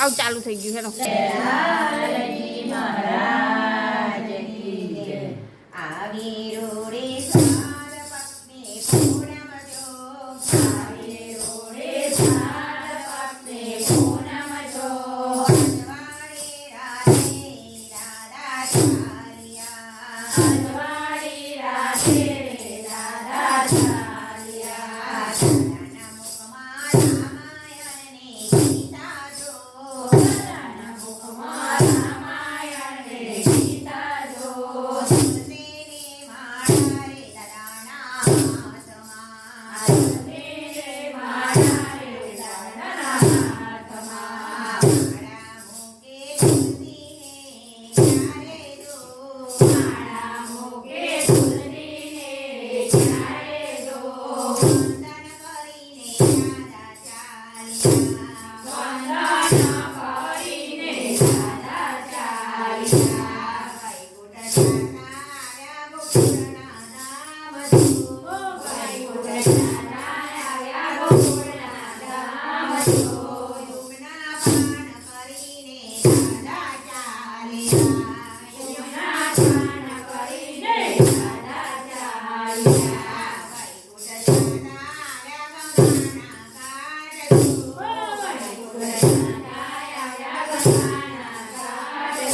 આવ ચાલુ થઈ ગયું હેલો આવી રોડે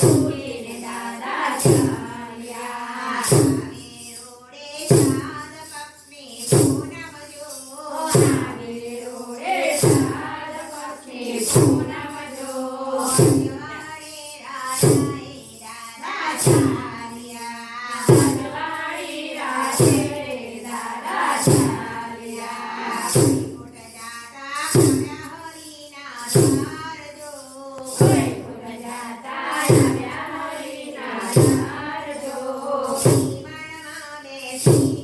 Christ. Yeah.